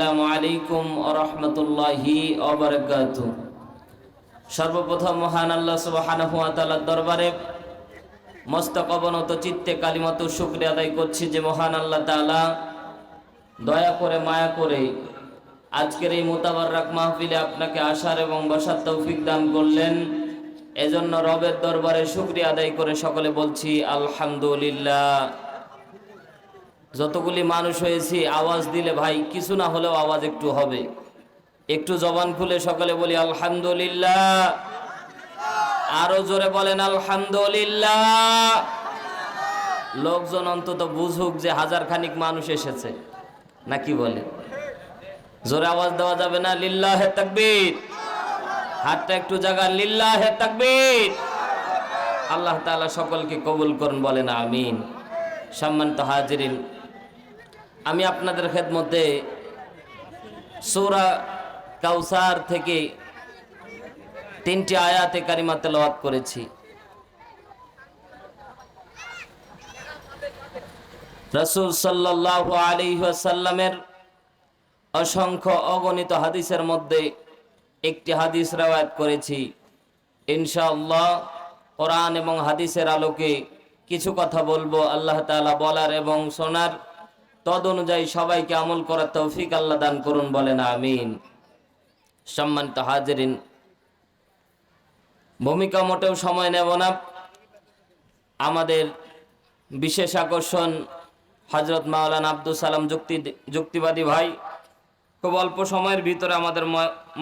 আসসালামু আলাইকুম সর্বপ্রথম মহান আল্লাহ দরবারে মস্তক অবনত চিত্তে আদায় করছি যে মহান আল্লাহ তাআলা দয়া করে, মায়া করে আজকের এই মোতাবারক মাহফিলে আপনাকে আসার এবং বসার তৌফিক দান করলেন। এজন্য রবের দরবারে শুক্রিয়া আদায় করে সকলে বলছি, আলহামদুলিল্লাহ। যতগুলি মানুষ হয়েছি, আওয়াজ দিলে ভাই, কিছু না হলেও আওয়াজ একটু হবে। একটু জবান খুলে সকলে বলি, আলহামদুলিল্লাহ। আরও জোরে বলেন, আলহামদুলিল্লাহ। লোকজন অন্তত বুঝুক যে হাজার খানিক মানুষ এসেছে। নাকি বলে জোরে আওয়াজ দেওয়া যাবে না, লিল্লাহে তাকবীর। হাতটা একটু জায়গা লিল্লাহে তাকবীর। আল্লাহ তাআলা সকলকে কবুল করুন, বলেন, আমিন। সম্মানিত হাজিরিন আমি আপনাদের খেদমতে সূরা কাউসার থেকে তিনটি আয়াতে কারিমা তেলাওয়াত করেছি। রসুল সাল্লাল্লাহু আলাইহি ওয়াসাল্লামের অসংখ্য অগণিত হাদিসের মধ্যে একটি হাদিস রাওয়ায়াত করেছি। ইনশাআল্লাহ কোরআন এবং হাদিসের আলোকে কিছু কথা বলব, আল্লাহ তাআলা বলার এবং শোনার তদ অনুযায়ী সবাইকে আমল করার তৌফিক আল্লাহ দান করুন, বলেন আমিন। সম্মানিত হাজিরিন, ভূমিকা মোটেও সময় নেব না। আমাদের বিশেষ আকর্ষণ হজরত মাওলানা আব্দুল সালাম যুক্তি, যুক্তিবাদী ভাই। খুব অল্প সময়ের ভিতরে আমাদের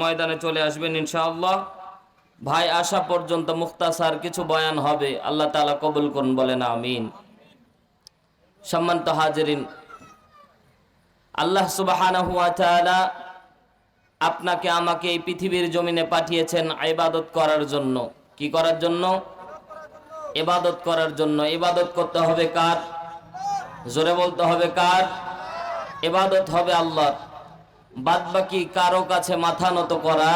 ময়দানে চলে আসবেন ইনশাআল্লাহ। ভাই আসা পর্যন্ত মুখতাসার কিছু বয়ান হবে। আল্লাহ তাআলা কবুল করুন, বলেন আমিন। সম্মানিত হাজিরিন আল্লাহ তাআলা আপনাকে আমাকে এই পৃথিবীর জমিনে পাঠিয়েছেন ইবাদত করার জন্য। কি করার জন্য? এবাদত করার জন্য। এবাদত করতে হবে কার? জোরে বলতে হবে কার? এবাদত হবে আল্লাহর। বাদ বাকি কারও কাছে মাথা নত করা।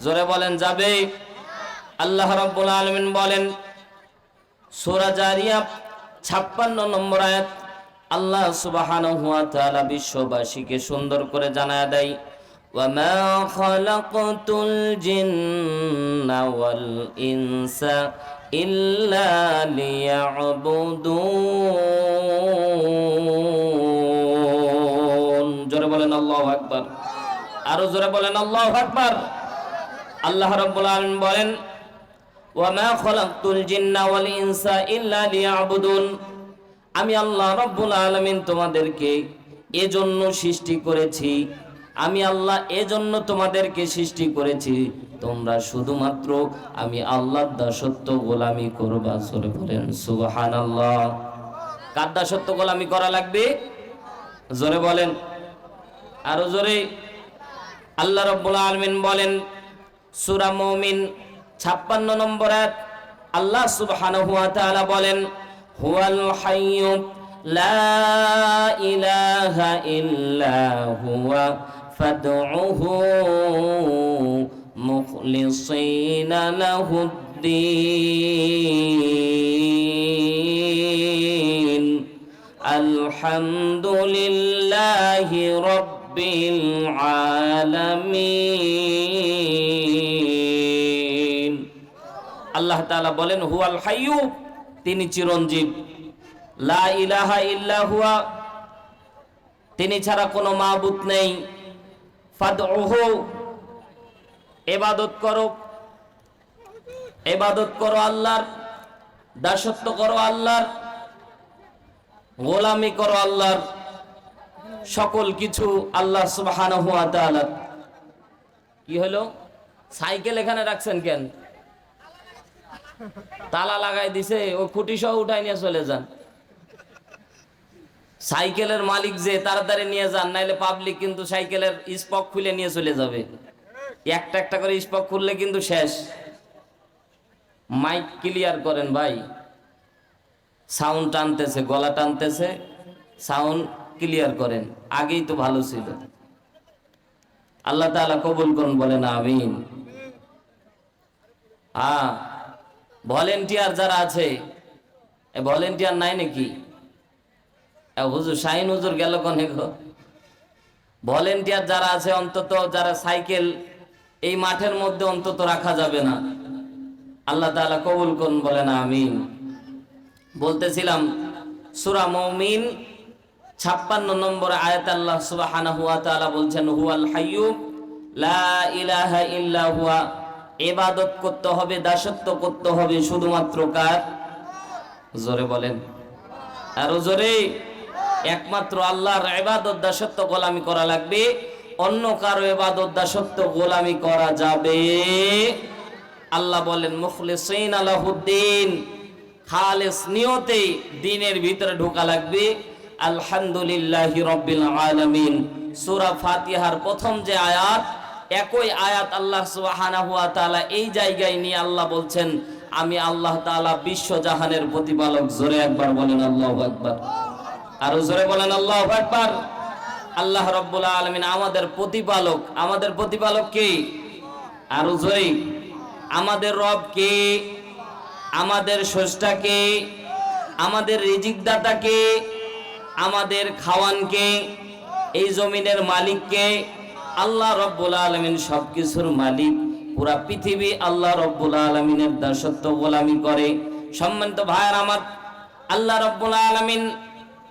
জোরে বলেন, যাবে? আল্লাহ রাব্বুল আলামিন বলেন, সূরা জারিয়া 56 নম্বর আয়াত আল্লাহ সুবহানাহু ওয়া তাআলা বিশ্ববাসীকে সুন্দর করে জানায় দেয় وما خلقت الجن والإنس إلا ليعبدون জোরে বলেন আল্লাহু আকবার আরো জোরে বলেন আল্লাহু আকবার আল্লাহ রাব্বুল আলামিন বলেন ওয়ামা খলাকতুল জিন্না ওয়াল ইনসা ইল্লা লিয়াবুদুন আমি আল্লাহ রব্বুল আলমিন তোমাদেরকে এজন্য সৃষ্টি করেছি। আমি আল্লাহ এজন্য তোমাদেরকে সৃষ্টি করেছি। তোমরা শুধুমাত্র আমি আল্লাহর দাসত্ব গোলামি করবা সরে বলেন সুবাহান আল্লাহ কার দাসত্ব গোলামি করা লাগবে? জোরে বলেন। আরও জোরে। আল্লাহ রাব্বুল আলমিন বলেন, সুরা মুমিন 56 নম্বর আয়াত, আল্লাহ সুবহানাহু ওয়া তাআলা বলেন হুয়াল হাইয়্যু লা ইলাহা ইল্লা হুয়া, ফাদউহু মুখলিসিনা লাহুদ্দিন। আলহামদুলিল্লাহি রাব্বিল আলামিন। আল্লাহ তাআলা বলেন হুয়াল হাইয়ু তিনি চিরঞ্জীব। লা ইলাহা ইল্লা হুয়া। তিনি ছাড়া কোনো মাবুদ নেই। ফাদউহু। ইবাদত করো। ইবাদত করো আল্লাহর। দাসত্ব করো আল্লাহর। গোলামি করো আল্লাহর। সকল কিছু আল্লাহ তাআলা। কি হলো? সাইকেল এখানে রাখছেন কেন? তালা লাগাই দিছে, ও খুঁটি সহ উঠাই নিয়ে চলে যান। সাইকেলের মালিক যে তাড়াতাড়ি নিয়ে যান, নাইলে পাবলিক কিন্তু সাইকেলের স্পক খুলে নিয়ে চলে যাবে। একটা একটা করে স্পক খুললে কিন্তু শেষ। মাইক ক্লিয়ার করেন ভাই। সাউন্ড টানতেছে, গলা টানতেছে, সাউন্ড ক্লিয়ার করেন। আগেই তো ভালো ছিল। আল্লাহ তাআলা কবুল করুন, বলেন আমিন। হ্যাঁ। ভলেন্টিয়ার যারা আছে ভলেন্টিয়ার নাই নাকি? হুজুর, শাহিন হুজুর গেল কনে গো? ভলেন্টিয়ার যারা আছে, অন্তত যারা সাইকেল এই মাঠের মধ্যে অন্তত রাখা যাবে না। আল্লাহ তাআলা কবুল করুন, বলেন আমিন। বলতেছিলাম, সুরা মৌমিন ছাপ্পান্ন নম্বর আয়াত আল্লাহ তাআলা বলছেন, হুয়াল হাইয়্যু, লা ইলাহা ইল্লা হুয়া। ইবাদত করতে হবে, দাসত্ব করতে হবে, শুধুমাত্র কার? জোরে বলেন। আরও জোরে। একমাত্র আল্লাহর ইবাদত, দাসত্ব গোলামি করা লাগবে। অন্য কারও এবাদত দাসত্ব গোলামি করা যাবে। আল্লাহ বলেন, মুখলিসিন আলাহুদ্দিন, খালেস নিয়তে দিনের ভিতরে ঢোকা লাগবে। আলহামদুলিল্লাহ রব্বিল আলামিন। সূরা ফাতিহার প্রথম যে আয়াত একই আয়াত আল্লাহ সুবহানাহু ওয়া তাআলা এই জায়গায় নিয়ে আল্লাহ বলছেন, আমি আল্লাহ তাআলা বিশ্ব জাহানের প্রতিপালক। জোরে একবার বলেন, আল্লাহ আকবার। আরও জোরে বলেন, আল্লাহ আকবার। আল্লাহ রব্বুল আলামিন আমাদের প্রতিপালক। আমাদের প্রতিপালক কে? আরও জোরে। আমাদের রব কে? আমাদের স্রষ্টাকে আমাদের রিজিক দাতাকে আমাদের খাওয়ানকে এই জমিনের মালিককে আল্লাহ রব্বুল আলমিন সবকিছুর মালিক। পুরা পৃথিবী আল্লাহ রব্বুল আলমিনের দাসত্ব গোলামি করে। সম্মানিত ভাইয়ের আমার, আল্লাহ রব্বুল আলমিন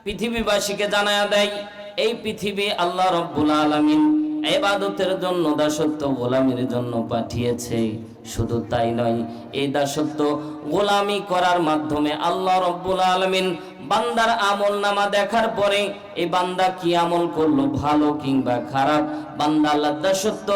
পৃথিবীবাসীকে জানায়া দেয়, এই পৃথিবী আল্লাহ রব্বুল আলমিন এবাদতের জন্য, দাসত্ব গোলামির জন্য পাঠিয়েছে। শুধু তাই নয়, এই দাসত্ব গোলামি করার মাধ্যমে আল্লাহ রব্বুল আলমিন বান্দার আমল নামা দেখার পরে এই বান্দা কি আমল করল, ভালো কিংবা খারাপ? বান্দা আল্লাহ দাসত্ব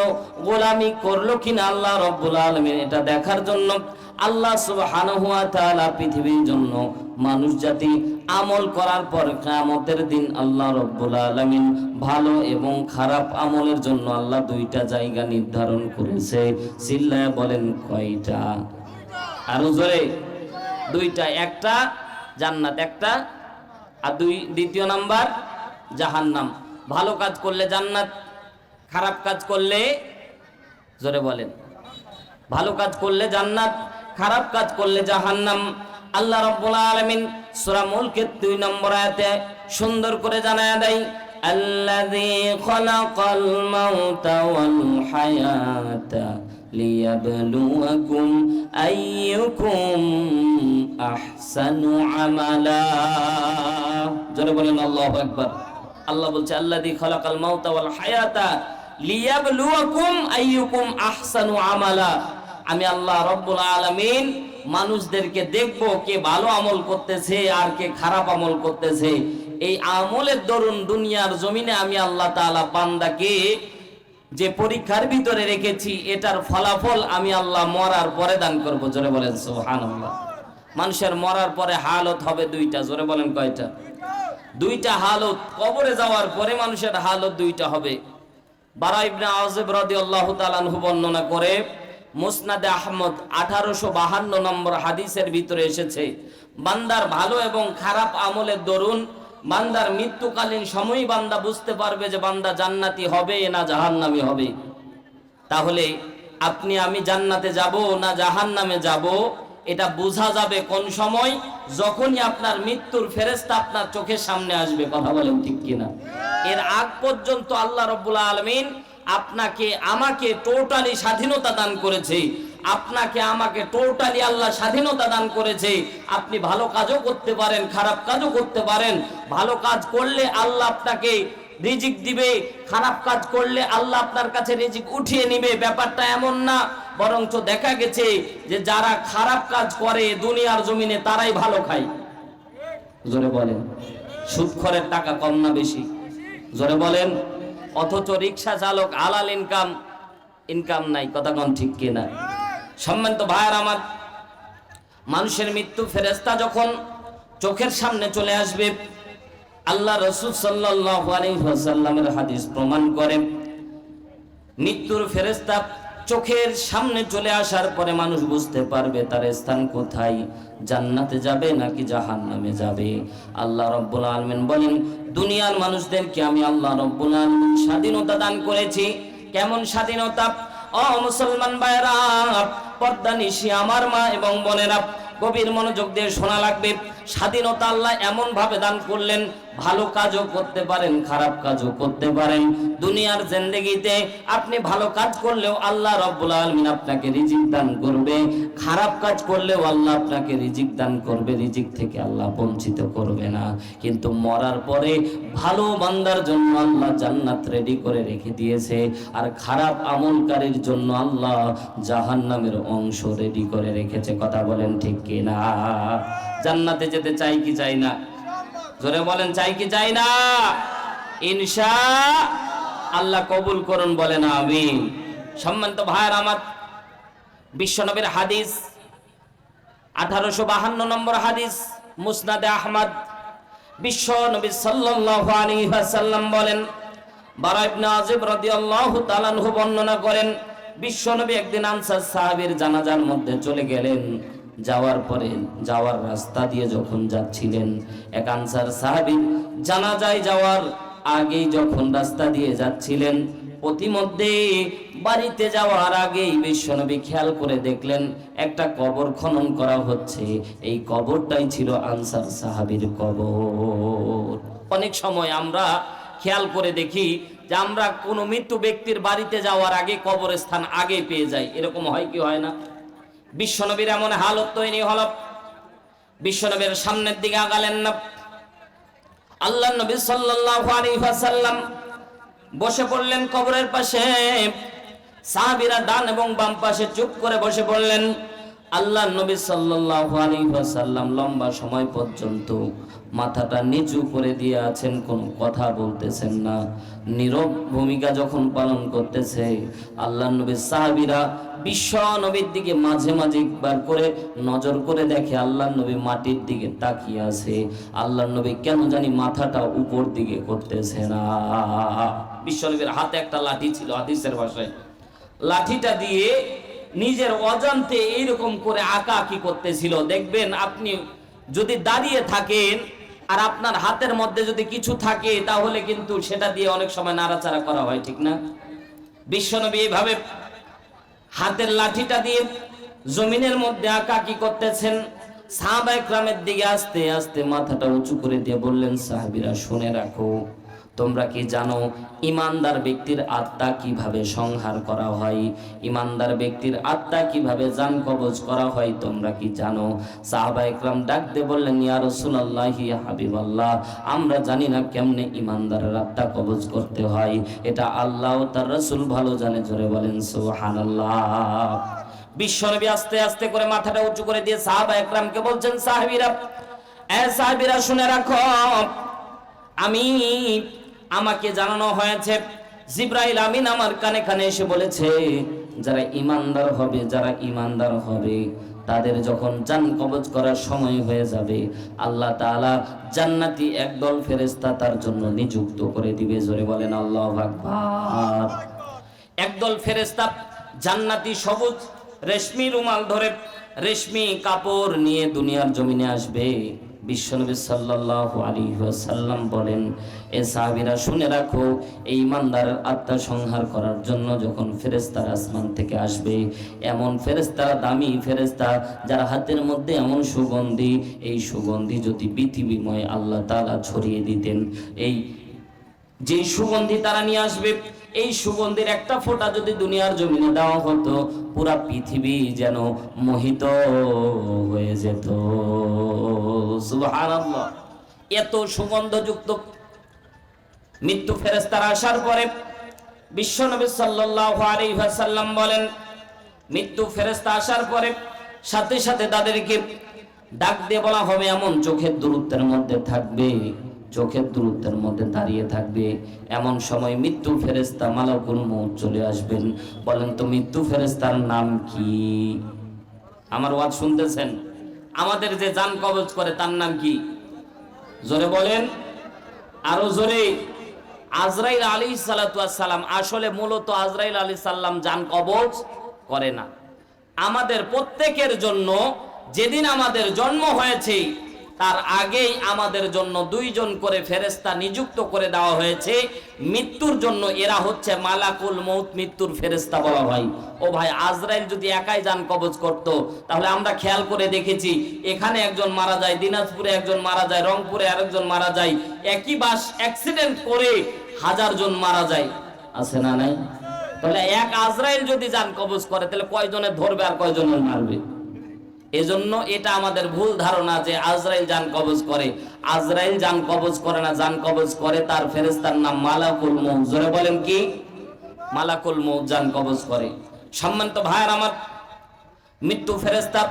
গোলামি করল কিনা আল্লাহ রব্বুল আলমিন এটা দেখার জন্য আল্লাহ সুবহানাহু ওয়া তাআলা পৃথিবীর জন্য মানুষ জাতি আমল করার পর কিয়ামতের দিন আল্লাহ রব্বুল আলামিন ভালো এবং খারাপ আমলের জন্য আল্লাহ দুইটা জায়গা নির্ধারণ করেছে। চিল্লায় বলেন কয়টা? আরও জোরে। দুইটা, একটা জান্নাত, একটা আর দুই, দ্বিতীয় নাম্বার জাহান্নাম। ভালো কাজ করলে জান্নাত, খারাপ কাজ করলে, জোরে বলেন। ভালো কাজ করলে জান্নাত খারাপ কাজ করলে জাহান্নাম। আল্লাহ রাব্বুল আলামিন সূরা মুলকের 2 নম্বর আয়াতে সুন্দর করে জানায়া দেয় খালাকাল মাউতা ওয়াল হায়াতা লিয়াবলুয়াকুম আইয়ুকুম আহসানু আমালা। জোরে বলেন, আল্লাহু আকবার। আল্লাহ বলছে, আল্লাযী খালাকাল মাউতা ওয়াল হায়াতা লিয়াবলুয়াকুম আইয়ুকুম আহসানু আমালা। আমি আল্লাহ রব্বুল আলামিন মানুষদেরকে দেখব কে ভালো আমল করতেছে আর কে খারাপ আমল করতেছে। এই আমলের দরুন দুনিয়ার জমিনে আমি আল্লাহ তাআলা বান্দাকে যে পরীক্ষার ভিতরে রেখেছি, এটার ফলাফল আমি আল্লাহ মরার পরে দান করব। জোরে বলেন, সুবহানাল্লাহ। মানুষের মরার পরে হালত হবে দুইটা, জোরে বলেন কয়টা? দুইটা হালত, কবরে যাওয়ার পরে মানুষের হালত দুইটা হবে। বারা ইবনে আযিব রাদিয়াল্লাহু তাআলা আনহু বর্ণনা করে মুসনাদে আহমদ আঠারোশো বাহান্ন নম্বর হাদিসের ভিতরে এসেছে, বান্দার ভালো এবং খারাপ আমলের দরুন, বান্দার মৃত্যুকালীন সময় বান্দা বুঝতে পারবে যে বান্দা জান্নাতি হবে না জাহান্নামি হবে। তাহলে আপনি আমি জান্নাতে যাব না জাহান্নামে যাব, এটা বোঝা যাবে কোন সময়? যখনই আপনার মৃত্যুর ফেরেস্তা আপনার চোখের সামনে আসবে, কথা বলেন ঠিক কিনা? এর আগ পর্যন্ত আল্লাহ রব্বুল আলমিন আপনাকে, আমাকে টোটালি স্বাধীনতা দান করেছে। আপনাকে, আমাকে টোটালি আল্লাহ স্বাধীনতা দান করেছে। আপনি ভালো কাজও করতে পারেন, খারাপ কাজও করতে পারেন। ভালো কাজ করলে আল্লাহ আপনাকে রিজিক দিবে, খারাপ কাজ করলে আল্লাহ আপনার কাছে রিজিক উঠিয়ে নিবে। ব্যাপারটা এমন না, বরঞ্চ দেখা গেছে যে যারা খারাপ কাজ করে দুনিয়ার জমিনে, তারাই ভালো খায়। জোরে বলেন, সুদখরের টাকা কম না বেশি? জোরে বলেন। অথচ রিক্সা চালক আলাল ইনকাম ইনকাম নাই, কথা কন ঠিক কিনা? সম্মানিত ভাইয়ার আমার, মানুষের মৃত্যু ফেরেস্তা যখন চোখের সামনে চলে আসবে, আল্লাহ রসুল সাল্লাহ আলী সাল্লামের হাদিস প্রমাণ করে, মৃত্যুর ফেরেস্তা চোখের সামনে চলে আসার পরে মানুষ বুঝতে পারবে তার স্থান কোথায়। জান্নাতে যাবে নাকি জাহান্নামে যাবে? আল্লাহ রব্বুল আলমিন বলেন, দুনিয়ার মানুষদেরকে আমি আল্লাহ রব্বুল আলমিন স্বাধীনতা দান করেছি। কেমন স্বাধীনতা? ও মুসলমান ভাইরা পর্দা নিশি আমার মা এবং বোনেরা, গভীর মনোযোগ দিয়ে শোনা লাগবে। স্বাধীনতা আল্লাহ এমন ভাবে দান করলেন ভালো কাজও করতে পারেন, খারাপ কাজও করতে পারেন। দুনিয়ার জিন্দেগিতে আপনি ভালো কাজ করলেও আল্লাহ রব্বুল আলমিন আপনাকে রিজিক দান করবে। খারাপ কাজ করলেও আল্লাহ আপনাকে রিজিক দান করবে, রিজিক থেকে আল্লাহ বঞ্চিত করবে না। কিন্তু মরার পরে ভালো বান্দার জন্য আল্লাহ জান্নাত রেডি করে রেখে দিয়েছে। আর খারাপ আমলকারীর জন্য আল্লাহ জাহান্নামের অংশ রেডি করে রেখেছে। কথা বলেন ঠিক কিনা? জান্নাতে যেতে চাই কি চাই না? জোরে বলেন, চাই কি চাই না? ইনশা আল্লাহ কবুল করুন বলেন আমি সম্মানিত ভাইয়ের আমার বিশ্বনবীর হাদিস, আঠারোশো বাহান্ন নম্বর হাদিস, মুসনাদে আহমদ। বিশ্ব নবী সাল্লাল্লাহু আলাইহি ওয়াসাল্লাম বলেন, বারা ইবনে আজিব রাদিয়াল্লাহু তাআলা বর্ণনা করেন বিশ্ব নবী একদিন আনসার সাহাবীর জানাজার মধ্যে চলে গেলেন। যাওয়ার পরে যাওয়ার রাস্তা দিয়ে যখন যাচ্ছিলেন, এক আনসার সাহাবী জানাজায় যাওয়ার আগেই যখন রাস্তা দিয়ে যাচ্ছিলেন প্রতিমধ্যে বাড়িতে যাওয়ার আগেই বিশ্বনবী খেয়াল করে দেখলেন, একটা কবর খনন করা হচ্ছে। এই কবরটাই ছিল আনসার সাহাবীর কবর। অনেক সময় আমরা খেয়াল করে দেখি যে আমরা কোনো মৃত্যু ব্যক্তির বাড়িতে যাওয়ার আগে কবরস্থান আগে পেয়ে যাই। এরকম হয় কি হয় না? বিশ্বনবীর এমন হালত তৈরি হল। বিশ্বনবীর সামনের দিকে আগালেন না। আল্লাহ নবী ওয়াসাল্লাম বসে পড়লেন কবরের পাশে। সাহাবিরা ডান এবং বাম পাশে চুপ করে বসে পড়লেন। আল্লাহ নবী সাল্লাল্লাহু আলাইহি ওয়াসাল্লাম লম্বা সময় পর্যন্ত মাথাটা নিচু করে দিয়ে আছেন, কোনো কথা বলতেছেন না। নীরব ভূমিকা যখন পালন করতেছে আল্লাহ নবী সাহাবীরা বিশ্ব নবীর দিকে মাঝে মাঝে একবার করে নজর করে দেখে আল্লাহ নবী মাটির দিকে তাকিয়ে আছে। আল্লাহ নবী কেন জানি মাথাটা উপর দিকে করতেছে না। বিশ্বনবীর হাতে একটা লাঠি ছিল হাদিসের ভাষায়। লাঠিটা দিয়ে নিজের অজান্তে এইরকম করে আঁকা আঁকি করতেছিল। দেখবেন আপনি যদি দাঁড়িয়ে থাকেন আর আপনার হাতের মধ্যে যদি কিছু থাকে, তাহলে কিন্তু সেটা দিয়ে অনেক সময় নাড়াচাড়া করা হয়, ঠিক না? বিশ্বনবী এইভাবে হাতের লাঠিটা দিয়ে জমিনের মধ্যে আঁকাকি করতেছেন। সাহাবা একরামের দিকে আস্তে আস্তে মাথাটা উঁচু করে দিয়ে বললেন, সাহাবিরা, শুনে রাখো তোমরা কি জানো, ইমানদার ব্যক্তির আত্মা কীভাবে সংহার করা হয়? ইমানদার ব্যক্তির আত্মা কীভাবে জান কবজ করা হয়, তোমরা কি জানো? সাহাবা একরাম ডাক দিয়ে বললেন, ইয়া রাসূলুল্লাহ হাবিবাল্লাহ, আমরা জানি না কেমনে ইমানদারের আত্মা কবজ করতে হয়। এটা আল্লাহ তার রাসূল ভালো জানে। জোরে বলেন, সুবহানাল্লাহ। বিশ্বনবী আস্তে আস্তে করে মাথাটা উঁচু করে দিয়ে সাহাবা একরামকে বলছেন, সাহাবীরা, এ সাহাবীরা শুনে রাখো, আমি আমাকে জানানো হয়েছে। জিব্রাইল আমিন আমার কানে কানে এসে বলেছে, যারা ইমানদার হবে, যারা ইমানদার হবে, তাদের যখন জান কবজ করার সময় হয়ে যাবে, আল্লাহ তাআলা জান্নাতি একদল ফেরেশতা তার জন্য নিযুক্ত করে দিবে। জোরে বলেন, আল্লাহু আকবার। একদল ফেরেশতা জান্নাতি সবুজ, রেশমি রুমাল ধরে, রেশমি কাপড় নিয়ে দুনিয়ার জমিনে আসবে। বিশ্বনবী সাল্লাল্লাহু আলাইহি ওয়াসাল্লাম বলেন, এ সাহাবীরা শুনে রাখো, এই ইমানদার আত্মা সংহার করার জন্য যখন ফেরেশতারা আসমান থেকে আসবে, এমন ফেরেশতারা দামি ফেরেশতা, যার হাতের মধ্যে এমন সুগন্ধি, এই সুগন্ধি যদি পৃথিবীময় আল্লাহ তাআলা ছড়িয়ে দিতেন, এই যে সুগন্ধি তারা নিয়ে আসবে, এই সুগন্ধির একটা ফোঁটা যদি দুনিয়ার জমিনে দেওয়া হতো পুরা পৃথিবী যেন মোহিত হয়ে যেত। এত সুগন্ধযুক্ত মৃত্যু ফেরেস্তারা আসার পরে বিশ্বনবী সাল্লাল্লাহু আলাইহি বলেন, মৃত্যু ফেরেস্তা আসার পরে সাথে সাথে তাদেরকে ডাক দিয়ে বলা হবে, এমন চোখের দূরত্বের মধ্যে থাকবে চোখের দূরত্বের মধ্যে দাঁড়িয়ে থাকবে। এমন সময় মৃত্যু ফেরেস্তা মালাকুল মৌত চলে আসবেন। বলেন, তো মৃত্যু ফেরেস্তার নাম কি? আমার ওয়াজ শুনতেছেন? আমাদের যে জান কবজ করে, তার নাম কি? জোরে বলেন। আরও জোরে। আজরাইল আলী সালাম আসলে মূলত আজরাইল আলী সাল্লাম জান কবজ করে না। আমাদের প্রত্যেকের জন্য যেদিন আমাদের জন্ম হয়েছে তার আগেই আমাদের জন্য দুইজন করে ফেরেস্তা নিযুক্ত করে দেওয়া হয়েছে। মৃত্যুর জন্য এরা হচ্ছে মালাকুল মৌত মৃত্যুর ফেরেস্তা বলা হয়। ও ভাই, আজরাইল যদি একাই যান কবজ করত, তাহলে আমরা খেয়াল করে দেখেছি, এখানে একজন মারা যায়, দিনাজপুরে একজন মারা যায়, রংপুরে আরেকজন মারা যায়, একই বাস অ্যাক্সিডেন্ট করে হাজার জন মারা যায়। আছে না নাই? তাহলে এক আজরাইল যদি যান কবজ করে, তাহলে কয়জনের ধরবে আর কয়জনের মারবে? এজন্য এটা আমাদের ভুল ধারণা যে আজরাইল যান কবজ করে। আজরাইল যান কবজ করে না, যান কবজ করে তার ফেরেস্তার নাম মালাকুল মৌ জোরে বলেন কি? মালাকুল মৌ যান কবজ করে। সম্মানিত ভাইয়ার আমার মৃত্যু ফেরেস্তা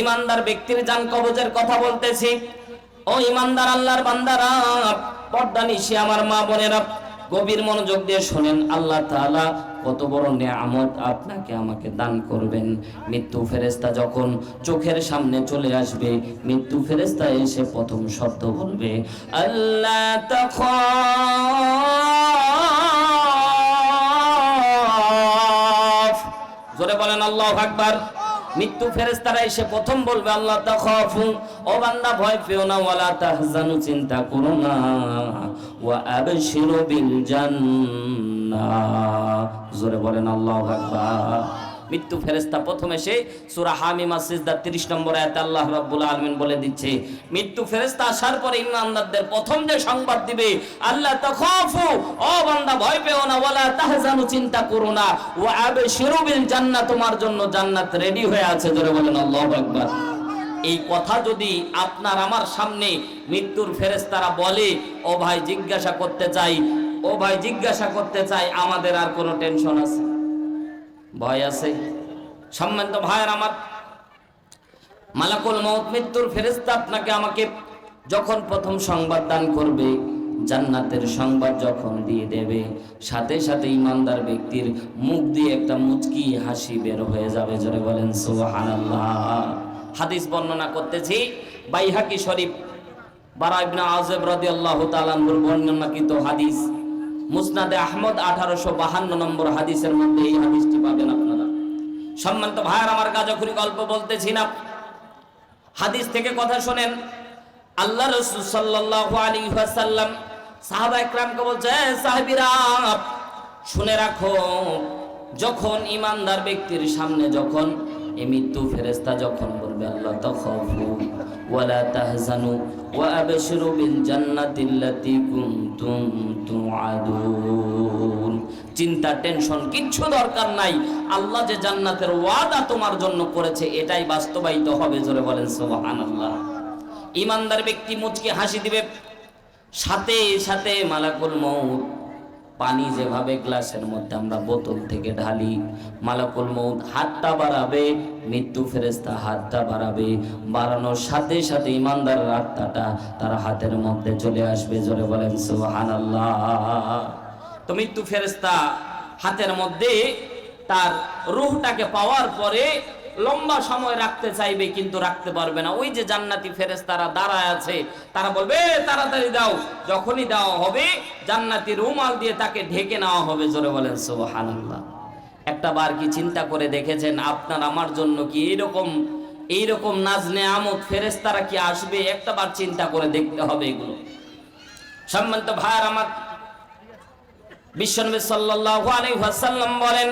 ইমানদার ব্যক্তির যান কবজের কথা বলতেছি। ও ইমানদার আল্লাহর বান্দারা, পর্দা নিশি আমার মা বোনেরা, গভীর মনোযোগ দিয়ে শোনেন। আল্লাহ তাআলা কত বড় নিয়ামত আপনাকে আমাকে দান করবেন। মৃত্যু ফেরেস্তা যখন চোখের সামনে চলে আসবে, মৃত্যু ফেরেস্তা এসে প্রথম শব্দ বলবে, আল্লাহ জোরে বলেন, আল্লাহ আকবার। মৃত্যু ফেরেস্তারা এসে প্রথম বলবে, আল্লাহ তাখাফু। ও বান্দা, ভয় পেও না, ওয়ালা তাহজানু, চিন্তা করো না। মৃত্যু ফেরেস্তা প্রথম এসে সূরা 30 নম্বর আল্লাহ আলামিন বলে দিচ্ছে, মৃত্যু ফেরেস্তা আসার পরে ইমানদারদের প্রথম যে সংবাদ দিবে আল্লাহ তাখাফু, ও বান্দা, ভয় পেও না, ওয়ালা তাহজানু, চিন্তা করো না। ওয়া আবশিরু বিল জান্নাহ, তোমার জন্য জান্নাত রেডি হয়ে আছে, জোরে বলেন, আল্লাহু আকবার। এই কথা যদি আপনার আমার সামনে মৃত্যুর ফেরেস্তারা বলে, ও ভাই, জিজ্ঞাসা করতে চাই, ও ভাই, জিজ্ঞাসা করতে চাই, আমাদের আর কোনো টেনশন আছে? ভয় আছে। সম্মানিত ভাইয়ের আমার, মালাকুল মৌত মৃত্যুর ফেরেস্তা আপনাকে আমাকে যখন প্রথম সংবাদ দান করবে, জান্নাতের সংবাদ যখন দিয়ে দেবে, সাথে সাথে ইমানদার ব্যক্তির মুখ দিয়ে একটা মুচকি হাসি বের হয়ে যাবে। জোরে বলেন, সুবহানাল্লাহ। হাদিস বর্ণনা করতেছি। বাইহাকি শরীফ বারা ইবনে আযব রাদিয়াল্লাহু তাআলা আনহুর বর্ণনাকৃত হাদিস। মুসনাদে আহমদ আঠারোশো বাহান্ন নম্বর হাদিসের মধ্যে এই হাদিসটি পাবেন আপনারা। সম্মানিত ভাইয়ার, আমার গাজখুরি গল্প বলতেছি না। হাদিস থেকে কথা শোনেন। আল্লাহ রসুল সাল্লাল্লাহু আলাইহি ওয়াসাল্লাম সাহাবা একরামকে বলছে, "এ সাহাবীরা, শুনে রাখো, যখন ইমানদার ব্যক্তির সামনে যখন এই মৃত্যু ফেরেস্তা যখন বলবে, আল্লাহ, তাখাফু ওয়ালা তাহজানু ওয়া আবশিরু বিল জান্নাতিল্লাতী কুনতুম তুআদুন। চিন্তা, টেনশন, কিচ্ছু দরকার নাই। আল্লাহ যে জান্নাতের ওয়াদা তোমার জন্য করেছে, এটাই বাস্তবায়িত হবে, জোরে বলেন সুবহানাল্লাহ। ইমানদার ব্যক্তি মুচকি হাসি দিবে। সাথে সাথে মালাকুল মউত পানি যেভাবে গ্লাসের মধ্যে আমরা বোতল থেকে ঢালি, মালাকুল মউত হাতটা বাড়াবে, মৃত্যু ফেরেস্তা হাতটা বাড়াবে, বাড়ানোর সাথে সাথে ইমানদার আত্মাটা তার হাতের মধ্যে চলে আসবে। জোরে বলেন, সুবহানাল্লাহ। তো মৃত্যু ফেরেস্তা হাতের মধ্যে তার রুহটাকে পাওয়ার পরে লম্বা সময় রাখতে চাইবে কিন্তু রাখতে পারবে না। ওই যে জান্নাতি ফেরেস্তারা দাঁড়ায় আছে, তারা বলবে তাড়াতাড়ি দাও। যখনই দেওয়া হবে, জান্নাতি রুমাল দিয়ে তাকে ঢেকে নেওয়া হবে, জোরে বলেন, সুবহানাল্লাহ। একটা বার কি চিন্তা করে দেখেছেন, আপনার আমার জন্য কি এইরকম এইরকম নাজনে আমদ ফেরেস্তারা কি আসবে? একটা বার চিন্তা করে দেখতে হবে এগুলো। সম্মানিত ভাইয়ার আমার, বিশ্বনবী সাল্লাল্লাহু আলাইহি ওয়াসাল্লাম বলেন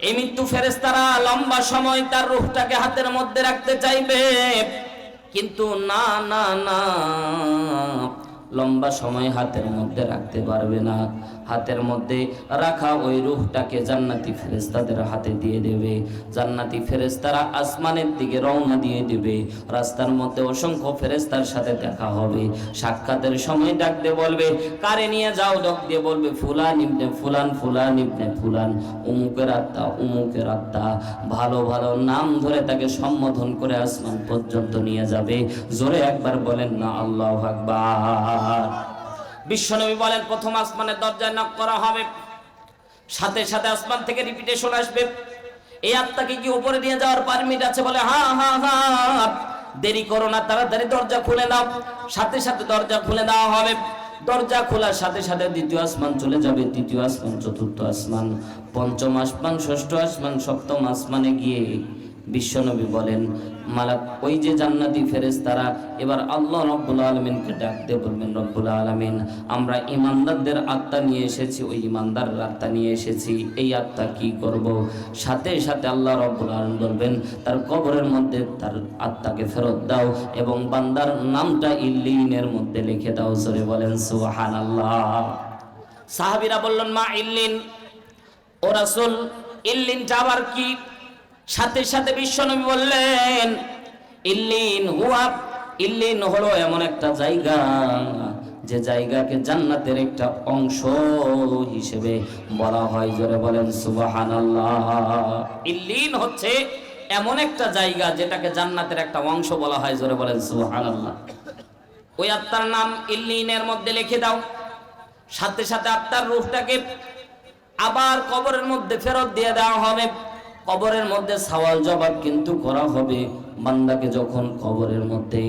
এই মৃত্যু ফেরেস্তারা লম্বা সময় তার রুখটাকে হাতের মধ্যে রাখতে চাইবে। কিন্তু না না না, লম্বা সময় হাতের মধ্যে রাখতে পারবে না। হাতের মধ্যে রাখা ওই রূহটাকে জান্নাতি ফেরেস্তাদের হাতে দিয়ে দেবে। জান্নাতি ফেরেস্তারা আসমানের দিকে রওনা দিয়ে দেবে। রাস্তার মধ্যে অসংখ্য ফেরেস্তার সাথে দেখা হবে। সাক্ষাতের সময় ডাকতে বলবে, কারে নিয়ে যাও? ডাক দিয়ে বলবে, ফুলান ইবনে ফুলান ফুলান ইবনে ফুলান, উমুকের আত্মা উমুকের আত্মা। ভালো ভালো নাম ধরে তাকে সম্বোধন করে আসমান পর্যন্ত নিয়ে যাবে। জোরে একবার বলেন না, আল্লাহ আকবার। বিশ্বনবী বলেন, প্রথম আসমানের দরজায় নক করা হবে। সাথে সাথে আসমান থেকে রিপিটেশন আসবে। এই আত্মাকে কি উপরে নিয়ে যাওয়ার পারমিট আছে বলে, হা হা হা, দেরি করো না, তাড়াতাড়ি দরজা খুলে দাও সাথে সাথে দরজা খুলে দেওয়া হবে। দরজা খোলার সাথে সাথে দ্বিতীয় আসমান চলে যাবে। তৃতীয় আসমান, চতুর্থ আসমান, পঞ্চম আসমান, ষষ্ঠ আসমান, সপ্তম আসমানে গিয়ে বিশ্বনবী বলেন, মালাক, ওই যে জান্নাতি ফেরেশতারা, এবার আল্লাহ রব্বুল আলমিনকে ডাকতে বলবেন, রব্বুল আলমিন, আমরা ইমানদারদের আত্মা নিয়ে এসেছি, ওই ইমানদারের আত্মা নিয়ে এসেছি, এই আত্মা কি করব? সাথে সাথে আল্লাহ রব্বুল আলমিন বলবেন, তার কবরের মধ্যে তার আত্মাকে ফেরত দাও এবং বান্দার নামটা ইল্লিনের মধ্যে লিখে দাও। সরে বলেন সুহান আল্লাহ সাহাবিরা বললেন, মা ইল্লিন? ও রাসূল, ইল্লিনটা আবার কি? সাথে সাথে বিশ্বনবী বললেন, ইল্লিন হুয়া, ইল্লিন হলো এমন একটা জায়গা, যে জায়গাকে জান্নাতের একটা অংশ হিসেবে বলা হয়। জোরে বলেন, সুবহানাল্লাহ। ইল্লিন হচ্ছে এমন একটা জায়গা যেটাকে জান্নাতের একটা অংশ বলা হয়, জোরে বলেন, সুবহানাল্লাহ। ওই আত্মার নাম ইল্লিনের মধ্যে লিখে দাও। সাথে সাথে আত্মার রূহটাকে আবার কবরের মধ্যে ফেরত দিয়ে দেওয়া হবে। কবরের মধ্যে সওয়াল জবাব কিন্তু করা হবে। বান্দাকে যখন কবরের মধ্যে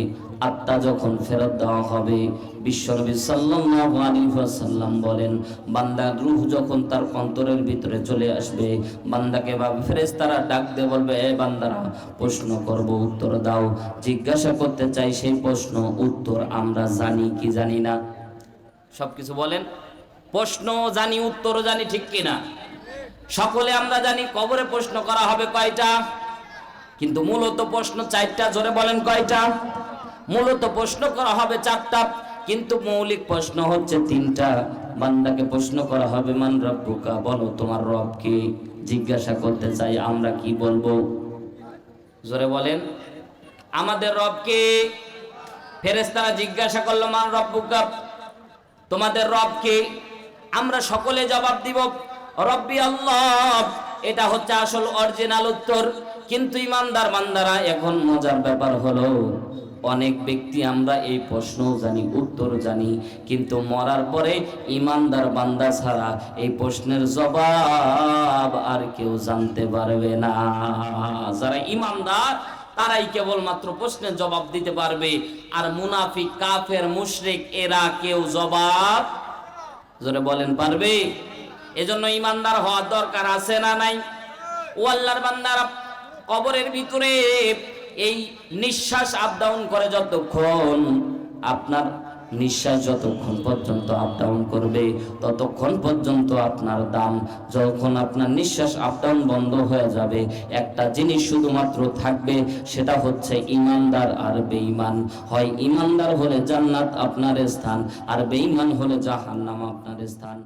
আত্মা যখন ফেরত দেওয়া হবে, বিশ্বনবী সাল্লাল্লাহু আলাইহি ওয়াসাল্লাম বলেন বান্দার রূহ যখন তার অন্তরের ভিতরে চলে আসবে, বান্দাকে বা ফেরেশতারা ডাক দিয়ে বলবে, এ বান্দারা, প্রশ্ন করব, উত্তর দাও। জিজ্ঞাসা করতে চাই সেই প্রশ্ন, উত্তর আমরা জানি কি জানি না। সবকিছু বলেন? প্রশ্ন জানি উত্তরও জানি ঠিক কিনা? সকলে আমরা জানি কবরে প্রশ্ন করা হবে কয়টা? কিন্তু মূলত প্রশ্ন চারটা, জোরে বলেন কয়টা? মূলত প্রশ্ন করা হবে চারটা, কিন্তু মৌলিক প্রশ্ন হচ্ছে তিনটা। বান্দাকে প্রশ্ন করা হবে, মান রব্বুকা? বলো, তোমার রব কি? জিজ্ঞাসা করতে চাই, আমরা কি বলব? জোরে বলেন, আমাদের রবকে ফেরেশতারা জিজ্ঞাসা করল, মান রব্বুকা? তোমাদের রবকে আমরা সকলে জবাব দিব। রব্বি আল্লাহ, এটা হচ্ছে আসল অরিজিনাল উত্তর। কিন্তু ইমানদার বান্দারা, এখন মজার ব্যাপার হলো, অনেক ব্যক্তি আমরা এই প্রশ্ন জানি, উত্তর জানি, কিন্তু মরার পরে ইমানদার বান্দা ছাড়া এই প্রশ্নের জবাব আর কেউ জানতে পারবে না। যারা ইমানদার, তারাই কেবলমাত্র প্রশ্নের জবাব দিতে পারবে। আর মুনাফিক, কাফের, মুশরিক, এরা কেউ জবাব, জোরে বলেন, পারবে? এজন্য ইমানদার হওয়ার দরকার আছে না নাই? ও আল্লাহর বান্দারা কবরের ভিতরে এই নিঃশ্বাস আপ ডাউন করে যতক্ষণ আপনার নিঃশ্বাস যতক্ষণ পর্যন্ত আপ ডাউন করবে, ততক্ষণ পর্যন্ত আপনার দাম যখন আপনার নিঃশ্বাস আপ ডাউন বন্ধ হয়ে যাবে, একটা জিনিস শুধুমাত্র থাকবে, সেটা হচ্ছে ইমানদার আর বেঈমান। হয় ইমানদার হলে জান্নাত আপনার স্থান, আর বেঈমান হলে জাহান্নাম আপনার স্থান।